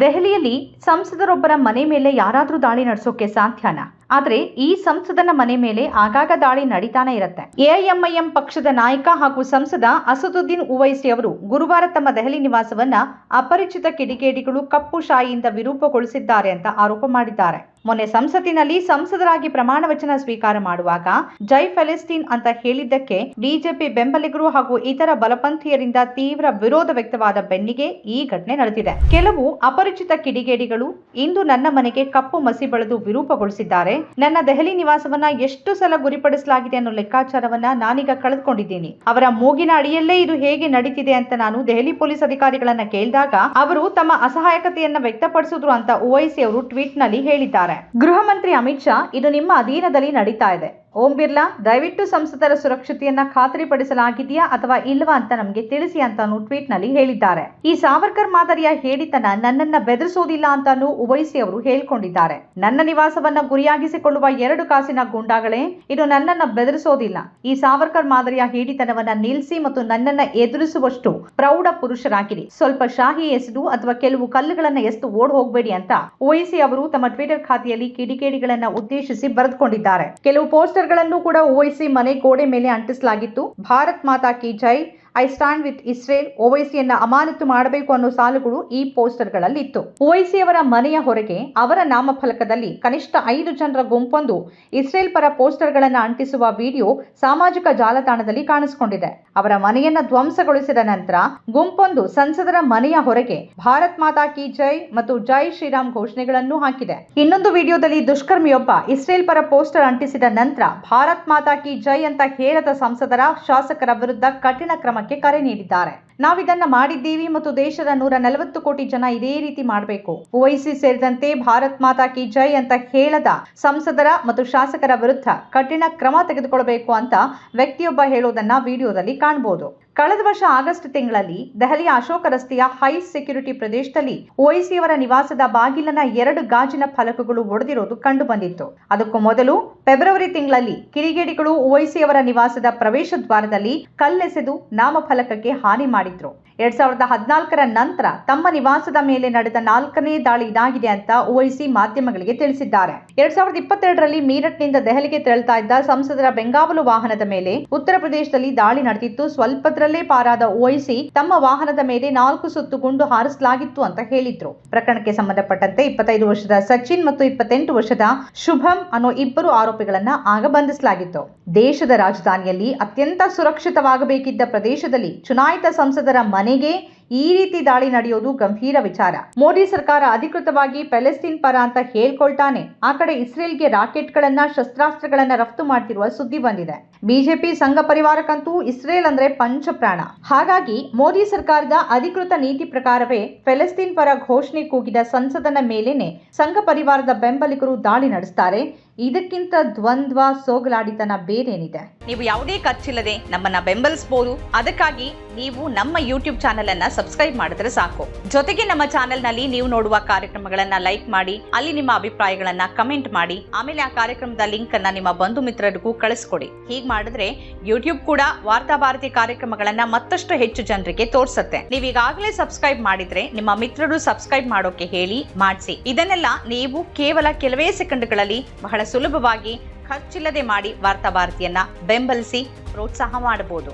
ದೆಹಲಿಯಲ್ಲಿ ಸಂಸದರೊಬ್ಬರ ಮನೆ ಮೇಲೆ ಯಾರಾದರೂ ದಾಳಿ ನಡೆಸೋಕೆ ಸಾಧ್ಯನಾ? ಆದರೆ ಈ ಸಂಸದನ ಮನೆ ಮೇಲೆ ಆಗಾಗ ದಾಳಿ ನಡೀತಾನೆ ಇರುತ್ತೆ. ಎಐಎಂಐಎಂ ಪಕ್ಷದ ನಾಯಕ ಹಾಗೂ ಸಂಸದ ಅಸದುದ್ದೀನ್ ಉವೈಸಿ ಅವರು ಗುರುವಾರ ತಮ್ಮ ದೆಹಲಿ ನಿವಾಸವನ್ನ ಅಪರಿಚಿತ ಕಿಡಿಗೇಡಿಗಳು ಕಪ್ಪು ಶಾಯಿಯಿಂದ ವಿರೂಪಗೊಳಿಸಿದ್ದಾರೆ ಅಂತ ಆರೋಪ ಮಾಡಿದ್ದಾರೆ. ಮೊನ್ನೆ ಸಂಸತ್ತಿನಲ್ಲಿ ಸಂಸದರಾಗಿ ಪ್ರಮಾಣ ವಚನ ಸ್ವೀಕಾರ ಮಾಡುವಾಗ, ಜೈ ಫೆಲೆಸ್ತೀನ್ ಅಂತ ಹೇಳಿದ್ದಕ್ಕೆ ಬಿಜೆಪಿ ಬೆಂಬಲಿಗರು ಹಾಗೂ ಇತರ ಬಲಪಂಥೀಯರಿಂದ ತೀವ್ರ ವಿರೋಧ ವ್ಯಕ್ತವಾದ ಬೆನ್ನಿಗೆ ಈ ಘಟನೆ ನಡೆದಿದೆ. ಕೆಲವು ಅಪರಿಚಿತ ಕಿಡಿಗೇಡಿಗಳು ಇಂದು ನನ್ನ ಮನೆಗೆ ಕಪ್ಪು ಮಸಿ ಬಳದು ವಿರೂಪಗೊಳಿಸಿದ್ದಾರೆ. ನನ್ನ ದೆಹಲಿ ನಿವಾಸವನ್ನ ಎಷ್ಟು ಸಲ ಗುರಿಪಡಿಸಲಾಗಿದೆ ಅನ್ನೋ ಲೆಕ್ಕಾಚಾರವನ್ನ ನಾನೀಗ ಕಳೆದುಕೊಂಡಿದ್ದೀನಿ. ಅವರ ಮೂಗಿನ ಅಡಿಯಲ್ಲೇ ಇದು ಹೇಗೆ ನಡೀತಿದೆ ಅಂತ ನಾನು ದೆಹಲಿ ಪೊಲೀಸ್ ಅಧಿಕಾರಿಗಳನ್ನ ಕೇಳಿದಾಗ, ಅವರು ತಮ್ಮ ಅಸಹಾಯಕತೆಯನ್ನ ವ್ಯಕ್ತಪಡಿಸಿದ್ರು ಅಂತ ಓವೈಸಿ ಅವರು ಟ್ವೀಟ್ನಲ್ಲಿ ಹೇಳಿದ್ದಾರೆ. ಗೃಹ ಮಂತ್ರಿ ಅಮಿತ್ ಶಾ ಇದು ನಿಮ್ಮ ಅಧೀನದಲ್ಲಿ ನಡೀತಾ ಇದೆ. ಓಂ ಬಿರ್ಲಾ, ದಯವಿಟ್ಟು ಸಂಸದರ ಸುರಕ್ಷತೆಯನ್ನ ಖಾತರಿಪಡಿಸಲಾಗಿದೆಯಾ ಅಥವಾ ಇಲ್ವಾ ಅಂತ ನಮಗೆ ತಿಳಿಸಿ ಅಂತಾನು ಟ್ವೀಟ್ನಲ್ಲಿ ಹೇಳಿದ್ದಾರೆ. ಈ ಸಾವರ್ಕರ್ ಮಾದರಿಯ ಹೇಳಿತನ ನನ್ನನ್ನ ಬೆದರಿಸೋದಿಲ್ಲ ಅಂತಾನು ಉವೈಸಿ ಅವರು ಹೇಳಿಕೊಂಡಿದ್ದಾರೆ. ನನ್ನ ನಿವಾಸವನ್ನ ಗುರಿಯಾಗಿಸಿಕೊಳ್ಳುವ ಎರಡು ಕಾಸಿನ ಗೂಂಡಾಗಳೇ, ಇದು ನನ್ನನ್ನ ಬೆದರಿಸೋದಿಲ್ಲ. ಈ ಸಾವರ್ಕರ್ ಮಾದರಿಯ ಹೇಳಿತನವನ್ನ ನಿಲ್ಲಿಸಿ ಮತ್ತು ನನ್ನನ್ನ ಎದುರಿಸುವಷ್ಟು ಪ್ರೌಢ ಪುರುಷರಾಗಿರಿ. ಸ್ವಲ್ಪ ಶಾಹಿ ಎಸೆದು ಅಥವಾ ಕೆಲವು ಕಲ್ಲುಗಳನ್ನ ಎಸ್ತು ಓಡ್ ಹೋಗಬೇಡಿ ಅಂತ ಓವೈಸಿ ಅವರು ತಮ್ಮ ಟ್ವಿಟರ್ ಖಾತೆಯಲ್ಲಿ ಕಿಡಿಕೇಡಿಗಳನ್ನ ಉದ್ದೇಶಿಸಿ ಬರೆದುಕೊಂಡಿದ್ದಾರೆ. ಕೆಲವು ಪೋಸ್ಟರ್ ಗಳನ್ನು ಕೂಡ ಓವೈಸಿ ಮನೆ ಗೋಡೆ ಮೇಲೆ ಅಂಟಿಸಲಾಗಿತ್ತು. ಭಾರತ್ ಮಾತಾ ಕಿ ಜೈ. ಐ ಸ್ಟ್ಯಾಂಡ್ ವಿತ್ ಇಸ್ರೇಲ್ ಓವೈಸಿಯನ್ನ ಅಮಾನತು ಮಾಡಬೇಕು ಅನ್ನೋ ಸಾಲುಗಳು ಈ ಪೋಸ್ಟರ್ಗಳಲ್ಲಿ ಇತ್ತು ಓವೈಸಿ ಅವರ ಮನೆಯ ಹೊರಗೆ ಅವರ ನಾಮಫಲಕದಲ್ಲಿ ಕನಿಷ್ಠ ಐದು ಜನರ ಗುಂಪೊಂದು ಇಸ್ರೇಲ್ ಪರ ಪೋಸ್ಟರ್ಗಳನ್ನು ಅಂಟಿಸುವ ವಿಡಿಯೋ ಸಾಮಾಜಿಕ ಜಾಲತಾಣದಲ್ಲಿ ಕಾಣಿಸಿಕೊಂಡಿದೆ. ಅವರ ಮನೆಯನ್ನ ಧ್ವಂಸಗೊಳಿಸಿದ ನಂತರ ಗುಂಪೊಂದು ಸಂಸದರ ಮನೆಯ ಹೊರಗೆ ಭಾರತ್ ಮಾತಾ ಕಿ ಜೈ ಮತ್ತು ಜೈ ಶ್ರೀರಾಮ್ ಘೋಷಣೆಗಳನ್ನು ಹಾಕಿದೆ. ಇನ್ನೊಂದು ವಿಡಿಯೋದಲ್ಲಿ ದುಷ್ಕರ್ಮಿಯೊಬ್ಬ ಇಸ್ರೇಲ್ ಪರ ಪೋಸ್ಟರ್ ಅಂಟಿಸಿದ ನಂತರ ಭಾರತ್ ಮಾತಾ ಕಿ ಜೈ ಅಂತ ಹೇರದ ಸಂಸದರ ಶಾಸಕರ ವಿರುದ್ಧ ಕಠಿಣ ಕ್ರಮಕ್ಕೆ ಕರೆ ನೀಡಿದ್ದಾರೆ. ನಾವಿದನ್ನ ಮಾಡಿದ್ದೀವಿ ಮತ್ತು ದೇಶದ ನೂರ ನಲವತ್ತು ಕೋಟಿ ಜನ ಇದೇ ರೀತಿ ಮಾಡಬೇಕು. ಓವೈಸಿ ಸೇರಿದಂತೆ ಭಾರತ್ ಮಾತಾ ಕಿ ಜೈ ಅಂತ ಹೇಳದ ಸಂಸದರ ಮತ್ತು ಶಾಸಕರ ವಿರುದ್ಧ ಕಠಿಣ ಕ್ರಮ ತೆಗೆದುಕೊಳ್ಳಬೇಕು ಅಂತ ವ್ಯಕ್ತಿಯೊಬ್ಬ ಹೇಳೋದನ್ನ ವಿಡಿಯೋದಲ್ಲಿ ಕಾಣಬಹುದು ಕಳೆದ ವರ್ಷ ಆಗಸ್ಟ್ ತಿಂಗಳಲ್ಲಿ ದೆಹಲಿಯ ಅಶೋಕ ರಸ್ತೆಯ ಹೈ ಸೆಕ್ಯೂರಿಟಿ ಪ್ರದೇಶದಲ್ಲಿ ಓವೈಸಿಯವರ ನಿವಾಸದ ಬಾಗಿಲನ ಎರಡು ಗಾಜಿನ ಫಲಕಗಳು ಒಡೆದಿರೋದು ಕಂಡು ಬಂದಿತ್ತು ಅದಕ್ಕೂ ಮೊದಲು ಫೆಬ್ರವರಿ ತಿಂಗಳಲ್ಲಿ ಕಿಡಿಗೇಡಿಗಳು ಓವೈಸಿಯವರ ನಿವಾಸದ ಪ್ರವೇಶ ದ್ವಾರದಲ್ಲಿ ಕಲ್ಲೆಸೆದು ನಾಮಫಲಕಕ್ಕೆ ಹಾನಿ ಮಾಡಿದ್ರು. ಎರಡ್ ಸಾವಿರದ ಹದಿನಾಲ್ಕರ ನಂತರ ತಮ್ಮ ನಿವಾಸದ ಮೇಲೆ ನಡೆದ ನಾಲ್ಕನೇ ದಾಳಿ ಇದಾಗಿದೆ ಅಂತ ಓವೈಸಿ ಮಾಧ್ಯಮಗಳಿಗೆ ತಿಳಿಸಿದ್ದಾರೆ. ಎರಡ್ ಸಾವಿರದ ಇಪ್ಪತ್ತೆರಡರಲ್ಲಿ ಮೀರಟ್ನಿಂದ ದೆಹಲಿಗೆ ತೆರಳ್ತಾ ಇದ್ದ ಸಂಸದರ ಬೆಂಗಾವಲು ವಾಹನದ ಮೇಲೆ ಉತ್ತರ ಪ್ರದೇಶದಲ್ಲಿ ದಾಳಿ ನಡೆದಿತ್ತು. ಸ್ವಲ್ಪದರಲ್ಲೇ ಪಾರಾದ ಓವೈಸಿ ತಮ್ಮ ವಾಹನದ ಮೇಲೆ ನಾಲ್ಕು ಸುತ್ತು ಗುಂಡು ಹಾರಿಸಲಾಗಿತ್ತು ಅಂತ ಹೇಳಿದ್ರು. ಪ್ರಕರಣಕ್ಕೆ ಸಂಬಂಧಪಟ್ಟಂತೆ ಇಪ್ಪತ್ತೈದು ವರ್ಷದ ಸಚಿನ್ ಮತ್ತು ಇಪ್ಪತ್ತೆಂಟು ವರ್ಷದ ಶುಭಂ ಅನ್ನೋ ಇಬ್ಬರು ಆರೋಪಿಗಳನ್ನ ಆಗ ಬಂಧಿಸಲಾಗಿತ್ತು. ದೇಶದ ರಾಜಧಾನಿಯಲ್ಲಿ ಅತ್ಯಂತ ಸುರಕ್ಷಿತವಾಗಬೇಕಿದ್ದ ಪ್ರದೇಶದಲ್ಲಿ ಚುನಾಯಿತ ಸಂಸದರ ಮನೆಗೆ ಈ ರೀತಿ ದಾಳಿ ನಡೆಯೋದು ಗಂಭೀರ ವಿಚಾರ. ಮೋದಿ ಸರ್ಕಾರ ಅಧಿಕೃತವಾಗಿ ಪ್ಯಾಲೆಸ್ತೀನ್ ಪರ ಅಂತ ಹೇಳ್ಕೊಳ್ತಾನೆ. ಆ ಕಡೆ ಇಸ್ರೇಲ್ಗೆ ರಾಕೆಟ್ಗಳನ್ನ, ಶಸ್ತ್ರಾಸ್ತ್ರಗಳನ್ನ ರಫ್ತು ಮಾಡ್ತಿರುವ ಸುದ್ದಿ ಬಂದಿದೆ. ಬಿಜೆಪಿ ಸಂಘ ಪರಿವಾರಕ್ಕಂತೂ ಇಸ್ರೇಲ್ ಅಂದ್ರೆ ಪಂಚಪ್ರಾಣ. ಹಾಗಾಗಿ ಮೋದಿ ಸರ್ಕಾರದ ಅಧಿಕೃತ ನೀತಿ ಪ್ರಕಾರವೇ ಫೆಲೆಸ್ತೀನ್ ಪರ ಘೋಷಣೆ ಕೂಗಿದ ಸಂಸದನ ಮೇಲೇನೆ ಸಂಘ ಪರಿವಾರದ ಬೆಂಬಲಿಗರು ದಾಳಿ ನಡೆಸ್ತಾರೆ. ಇದಕ್ಕಿಂತ ದ್ವಂದ್ವ, ಸೋಗಲಾಡಿತನ ಬೇರೇನಿದೆ. ನೀವು ಯಾವುದೇ ಖರ್ಚಿಲ್ಲದೆ ನಮ್ಮನ್ನ ಬೆಂಬಲಿಸಬಹುದು ಅದಕ್ಕಾಗಿ ನೀವು ನಮ್ಮ ಯೂಟ್ಯೂಬ್ ಚಾನೆಲ್ ಅನ್ನ ಸಬ್ಸ್ಕ್ರೈಬ್ ಮಾಡಿದ್ರೆ ಸಾಕು. ಜೊತೆಗೆ ನಮ್ಮ ಚಾನೆಲ್ನಲ್ಲಿ ನೀವು ನೋಡುವ ಕಾರ್ಯಕ್ರಮಗಳನ್ನ ಲೈಕ್ ಮಾಡಿ, ಅಲ್ಲಿ ನಿಮ್ಮ ಅಭಿಪ್ರಾಯಗಳನ್ನ ಕಮೆಂಟ್ ಮಾಡಿ, ಆಮೇಲೆ ಆ ಕಾರ್ಯಕ್ರಮದ ಲಿಂಕ್ ಅನ್ನ ನಿಮ್ಮ ಬಂಧು ಮಿತ್ರರಿಗೂ ಕಳಿಸ್ಕೊಡಿ. ಹೀಗ್ ಮಾಡಿದ್ರೆ ಯೂಟ್ಯೂಬ್ ಕೂಡ ವಾರ್ತಾಭಾರತಿ ಕಾರ್ಯಕ್ರಮಗಳನ್ನ ಮತ್ತಷ್ಟು ಹೆಚ್ಚು ಜನರಿಗೆ ತೋರಿಸುತ್ತೆ. ನೀವು ಈಗಾಗಲೇ ಸಬ್ಸ್ಕ್ರೈಬ್ ಮಾಡಿದ್ರೆ ನಿಮ್ಮ ಮಿತ್ರರು ಸಬ್ಸ್ಕ್ರೈಬ್ ಮಾಡೋಕೆ ಹೇಳಿ ಮಾಡಿಸಿ. ಇದನ್ನೆಲ್ಲ ನೀವು ಕೇವಲ ಕೆಲವೇ ಸೆಕೆಂಡ್ಗಳಲ್ಲಿ ಬಹಳ ಸುಲಭವಾಗಿ ಖರ್ಚಿಲ್ಲದೆ ಮಾಡಿ ವಾರ್ತಾಭಾರತಿಯನ್ನ ಬೆಂಬಲಿಸಿ, ಪ್ರೋತ್ಸಾಹ ಮಾಡಬಹುದು.